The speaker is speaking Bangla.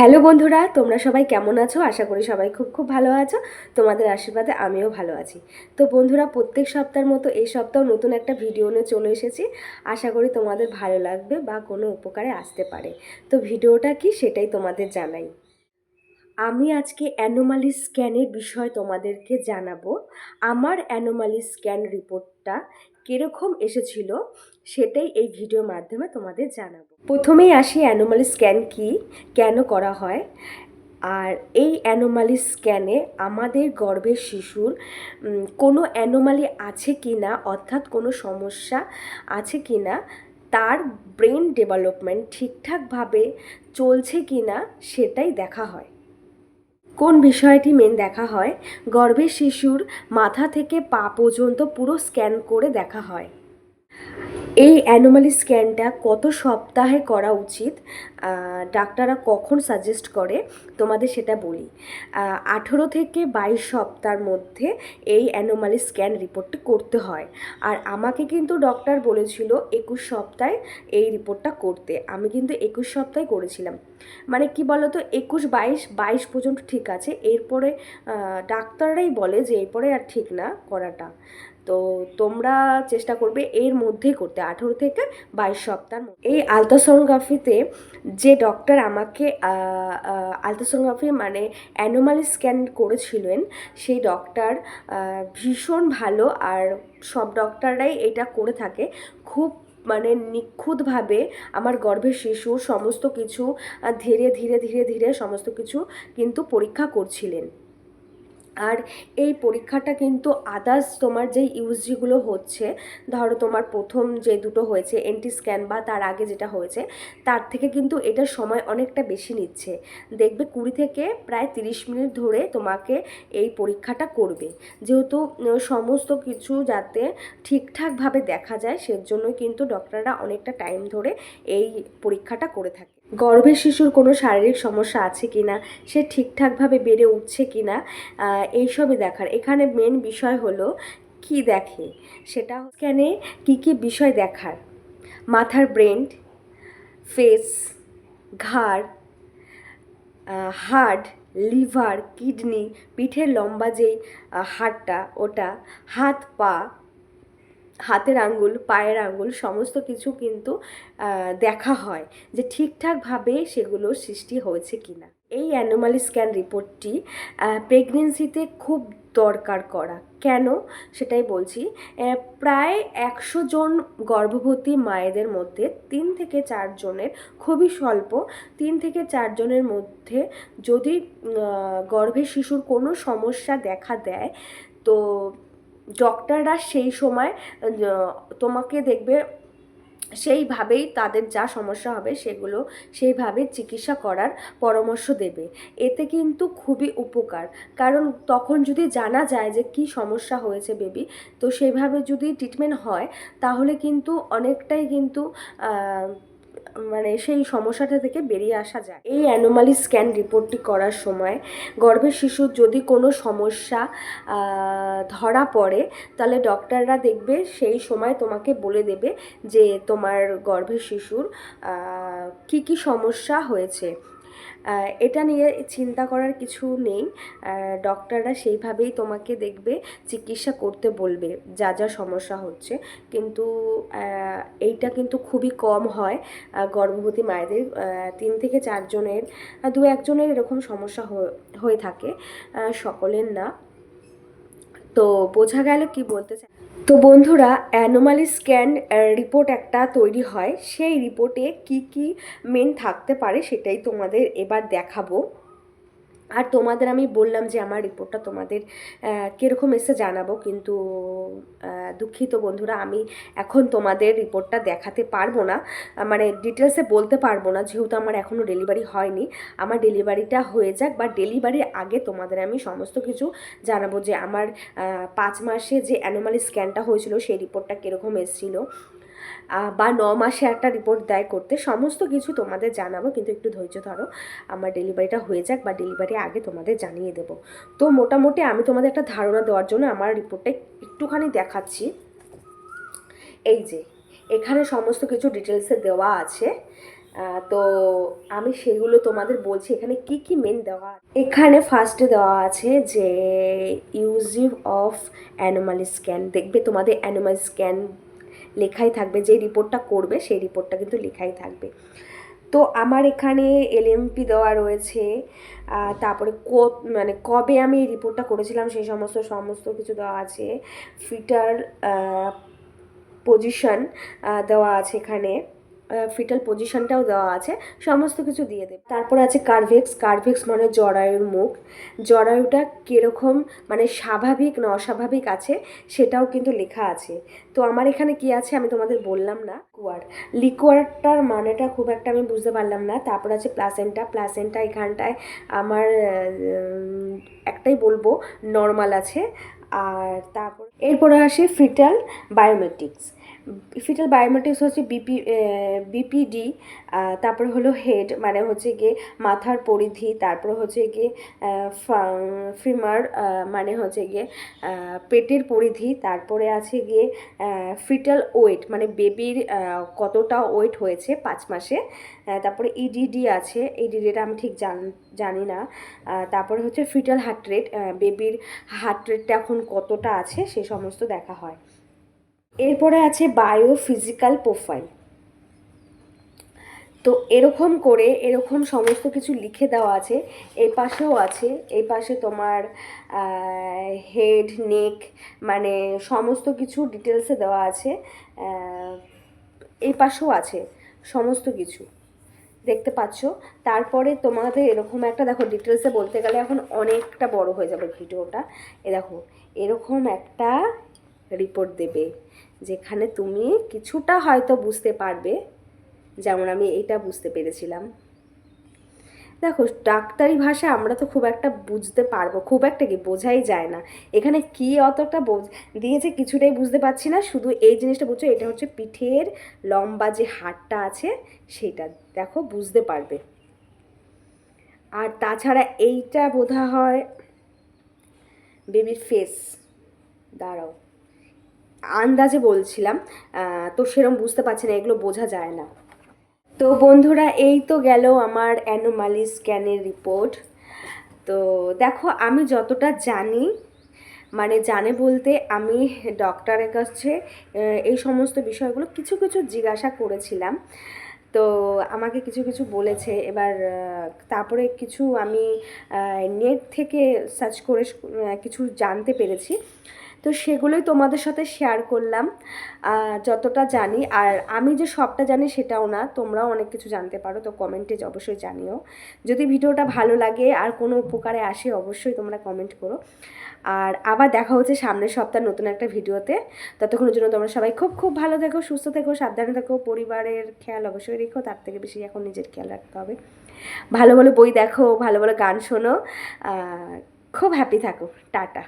হ্যালো বন্ধুরা, তোমরা সবাই কেমন আছো? আশা করি সবাই খুব খুব ভালো আছো। তোমাদের আশীর্বাদে আমিও ভালো আছি। তো বন্ধুরা, প্রত্যেক সপ্তাহের মতো এই সপ্তাহ নতুন একটা ভিডিও নিয়ে চলে এসেছি। আশা করি তোমাদের ভালো লাগবে বা কোনো উপকারে আসতে পারে। তো ভিডিওটা কি সেটাই তোমাদের জানাই। আমি আজকে অ্যানোমালি স্ক্যানের বিষয় তোমাদেরকে জানাব। আমার অ্যানোমালি স্ক্যান রিপোর্টটা কীরকম এসেছিল সেটাই এই ভিডিওর মাধ্যমে তোমাদের জানাব। প্রথমেই আসি অ্যানোমালি স্ক্যান কি, কেন করা হয়? আর এই অ্যানোমালি স্ক্যানে আমাদের গর্ভের শিশুর কোনো অ্যানোমালি আছে কি না অর্থাৎ কোনো সমস্যা আছে কি না তার ব্রেন ডেভেলপমেন্ট ঠিকঠাকভাবে চলছে কি না সেটাই দেখা হয়। কোন বিষয়টি মেন দেখা হয়? গর্ভের শিশুর মাথা থেকে পা পর্যন্ত পুরো স্ক্যান করে দেখা হয়। এই অ্যানোমালি স্ক্যানটা কত সপ্তাহে করা উচিত? ডাক্তাররা কখন সাজেস্ট করে? তোমাদের সেটা বলি। আঠেরো থেকে বাইশ সপ্তাহের মধ্যে এই অ্যানোমালি স্ক্যান রিপোর্টটি করতে হয়। আর আমাকে কিন্তু ডক্টর বলেছিল একুশ সপ্তাহে এই রিপোর্টটা করতে। আমি কিন্তু একুশ সপ্তাহে করেছিলাম। মানে কি বলতো? একুশ, বাইশ বাইশ পর্যন্ত ঠিক আছে। এরপরে ডাক্তাররাই বলে যে এরপরে আর ঠিক না করাটা। তো তোমরা চেষ্টা করবে এর মধ্যেই করতে। আঠেরো থেকে বাইশ সপ্তাহের মধ্যে। এই আলট্রাসোনোগ্রাফিতে যে ডক্টর আমাকে আলট্রাসোনোগ্রাফি মানে অ্যানোমালি স্ক্যান করেছিলেন, সেই ডক্টর ভীষণ ভালো আর সব ডক্টররাই এটা করে থাকে। খুব মানে নিখুঁতভাবে আমার গর্ভের শিশুর সমস্ত কিছু ধীরে ধীরে ধীরে ধীরে সমস্ত কিছু কিন্তু পরীক্ষা করছিলেন। আর এই পরীক্ষাটা কিন্তু আদার্স তোমার যেই ইউজজিগুলো হচ্ছে, ধরো তোমার প্রথম যে দুটো হয়েছে এন্টি স্ক্যান বা তার আগে যেটা হয়েছে, তার থেকে কিন্তু এটা সময় অনেকটা বেশি নিচ্ছে। দেখবে কুড়ি থেকে প্রায় তিরিশ মিনিট ধরে তোমাকে এই পরীক্ষাটা করবে। যেহেতু সমস্ত কিছু যাতে ঠিকঠাকভাবে দেখা যায়, সেজন্যই কিন্তু ডক্টররা অনেকটা টাইম ধরে এই পরীক্ষাটা করে থাকে। গর্ভের শিশুর কোনো শারীরিক সমস্যা আছে কি না সে ঠিকঠাকভাবে বেড়ে উঠছে কি না এইসবই দেখার। এখানে মেন বিষয় হলো কি দেখে? সেটা স্ক্যানে কি কি বিষয় দেখার? মাথার ব্রেন ফেস ঘাড় হার্ট লিভার কিডনি পিঠের লম্বা যেই হাড়টা, ওটা, হাত, পা হাতের আঙ্গুল পায়ের আঙ্গুল সমস্ত কিছু কিন্তু দেখা হয় যে ঠিকঠাকভাবে সেগুলোর সৃষ্টি হয়েছে কিনা। এই অ্যানোমালি স্ক্যান রিপোর্টটি প্রেগনেন্সিতে খুব দরকার করা। কেন? সেটাই বলছি প্রায় একশো জন গর্ভবতী মায়েদের মধ্যে তিন থেকে চারজনের খুবই স্বল্প তিন থেকে চারজনের মধ্যে যদি আহ, গর্ভের শিশুর কোনো সমস্যা দেখা দেয় তো ডক্টররা সেই সময় তোমাকে দেখবে সেইভাবেই তাদের যা সমস্যা হবে সেগুলো সেইভাবে চিকিৎসা করার পরামর্শ দেবে। এতে কিন্তু খুবই উপকার। কারণ তখন যদি জানা যায় যে কি সমস্যা হয়েছে বেবি, তো সেইভাবে যদি ট্রিটমেন্ট হয়, তাহলে কিন্তু অনেকটাই কিন্তু মানে সেই সমস্যাটা থেকে বেরিয়ে আসা যায় এই অ্যানোমালি স্ক্যান রিপোর্টটি করার সময় গর্ভের শিশুর যদি কোনো সমস্যা ধরা পড়ে, তাহলে ডক্টররা দেখবে সেই সময় তোমাকে বলে দেবে যে তোমার গর্ভের শিশুর কি কি সমস্যা হয়েছে। এটা নিয়ে চিন্তা করার কিছু নেই। ডক্টররা সেইভাবেই তোমাকে দেখবে, চিকিৎসা করতে বলবে, যা যা সমস্যা হচ্ছে। কিন্তু এইটা কিন্তু খুবই কম হয় গর্ভবতী মায়েদের। তিন থেকে চারজনের দু একজনের এরকম সমস্যা হয়ে- থাকে সকলের না। তো বোঝা গেল কি বলতে চাই। তো বন্ধুরা অ্যানোমালি স্ক্যান রিপোর্ট একটা তৈরি হয়। সেই রিপোর্টে কি কি মেন থাকতে পারে সেটাই তোমাদের এবার দেখাবো। আর তোমাদের আমি বললাম যে আমার রিপোর্টটা তোমাদের কীরকম এসে জানাব, কিন্তু দুঃখিত বন্ধুরা, আমি এখন তোমাদের রিপোর্টটা দেখাতে পারব না। মানে ডিটেলসে বলতে পারব না, যেহেতু আমার এখনও ডেলিভারি হয়নি। আমার ডেলিভারিটা হয়ে যাক বা ডেলিভারির আগে তোমাদের আমি সমস্ত কিছু জানাব যে আমার পাঁচ মাসে যে অ্যানোমালি স্ক্যানটা হয়েছিল, সেই রিপোর্টটা কীরকম এসেছিল। বা ন মাসে একটা রিপোর্ট দেয় করতে, সমস্ত কিছু তোমাদের জানাব, কিন্তু একটু ধৈর্য ধরো। আমার ডেলিভারিটা হয়ে যাক বা ডেলিভারি আগে তোমাদের জানিয়ে দেবো। তো মোটামুটি আমি তোমাদের একটা ধারণা দেওয়ার জন্য আমার রিপোর্টটা একটুখানি দেখাচ্ছি। এই যে, এখানে সমস্ত কিছু ডিটেলসে দেওয়া আছে। তো আমি সেগুলো তোমাদের বলছি, এখানে কি কি মেন দেওয়া এখানে ফার্স্টে দেওয়া আছে যে ইউজিভ অফ অ্যানোমাল স্ক্যান দেখবে তোমাদের অ্যানোমাল স্ক্যান লেখাই থাকবে, যে রিপোর্টটা করবে সেই রিপোর্টটা কিন্তু লেখাই থাকবে। তো আমার এখানে এলএমপি দেওয়া রয়েছে তারপরে ক মানে কবে আমি এই রিপোর্টটা করেছিলাম সেই সমস্ত সমস্ত কিছু দেওয়া আছে। ফিটার পজিশন দেওয়া আছে এখানে। ফিটাল পজিশনটাও দেওয়া আছে, সমস্ত কিছু দিয়ে দেবে। তারপর আছে কার্ভেক্স কার্ভেক্স মানে জরায়ুর মুখ। জরায়ুটা কীরকম মানে স্বাভাবিক না অস্বাভাবিক আছে, সেটাও কিন্তু লেখা আছে। তো আমার এখানে কি আছে আমি তোমাদের বললাম না। লিকুয়ার লিকুয়ারটার মানেটা খুব একটা আমি বুঝতে পারলাম না। তারপর আছে প্লাসেন্টা প্লাসেন্টা এখানটায় আমার একটাই বলব নর্মাল আছে। আর তারপর, এরপরে আসে ফিটাল বায়োমেট্রিক্স ফিটাল বায়োমেট্রিক্স হচ্ছে বিপি বিপিডি তারপরে হলো হেড মানে হচ্ছে গিয়ে মাথার পরিধি, তারপরে হচ্ছে গিয়ে ফিমার মানে হচ্ছে গিয়ে পেটের পরিধি, তারপরে আছে গিয়ে ফিটাল ওয়েট মানে বেবির কতটা ওয়েট হয়েছে পাঁচ মাসে তারপরে ইডিডি আছে ইডিডিটা আমি ঠিক জান, জানি না তারপরে হচ্ছে ফিটাল হার্ট রেট বেবির হার্ট রেটটা এখন কতটা আছে, সে সমস্ত দেখা হয়। এরপরে আছে বায়ো ফিজিক্যাল প্রোফাইল তো এরকম করে, এরকম সমস্ত কিছু লিখে দেওয়া আছে। এই পাশেও আছে এই পাশে তোমার হেড নেক মানে সমস্ত কিছু ডিটেলসে দেওয়া আছে। এই পাশেও আছে সমস্ত কিছু। দেখতে পাচ্ছ? তারপরে তোমাদের এরকম একটা, দেখো ডিটেলসে বলতে গেলে এখন অনেকটা বড় হয়ে যাবে ভিডিওটা এ দেখো, এরকম একটা রিপোর্ট দেবে, যেখানে তুমি কিছুটা হয়তো বুঝতে পারবে, যেমন আমি এইটা বুঝতে পেরেছিলাম। দেখো, ডাক্তারি ভাষা আমরা তো খুব একটা বুঝতে পারব, খুব একটা কি বোঝাই যায় না। এখানে কি অতটা বোঝ- দিয়েছে কিছুটাই বুঝতে পারছি না, শুধু এই জিনিসটা বুঝছ, এটা হচ্ছে পিঠের লম্বা যে হাড়টা আছে সেটা দেখো, বুঝতে পারবে। আর তাছাড়া এইটা বোধা হয় বেবির ফেস দাঁড়াও। আন্দাজে বলছিলাম তো সেরকম বুঝতে পারছি না, এগুলো বোঝা যায় না। তো বন্ধুরা, এই তো গেল আমার অ্যানোমালি স্ক্যানের রিপোর্ট। তো দেখো, আমি যতটা জানি মানে জানে বলতে আমি ডক্টরের কাছে এই সমস্ত বিষয়গুলো কিছু কিছু জিজ্ঞাসা করেছিলাম। তো আমাকে কিছু কিছু বলেছে, এবার তারপরে কিছু আমি নেট থেকে সার্চ করে কিছু জানতে পেরেছি। তো সেগুলোই তোমাদের সাথে শেয়ার করলাম। যতটা জানি। আর আমি যে সবটা জানি সেটাও না। তোমরাও অনেক কিছু জানতে পারো, তো কমেন্টে অবশ্যই জানিও। যদি ভিডিওটা ভালো লাগে আর কোনো উপকারে আসে, অবশ্যই তোমরা কমেন্ট করো। আর আবার দেখা হচ্ছে সামনের সপ্তাহ নতুন একটা ভিডিওতে। ততক্ষণের জন্য তোমরা সবাই খুব খুব ভালো থেকো, সুস্থ থেকো, সাবধানে থেকো। পরিবারের খেয়াল অবশ্যই রেখো। তার থেকে বেশি এখন নিজের খেয়াল রাখতে হবে। ভালো ভালো বই দেখো, ভালো ভালো গান শোনো। খুব হ্যাপি থাকো। টাটা।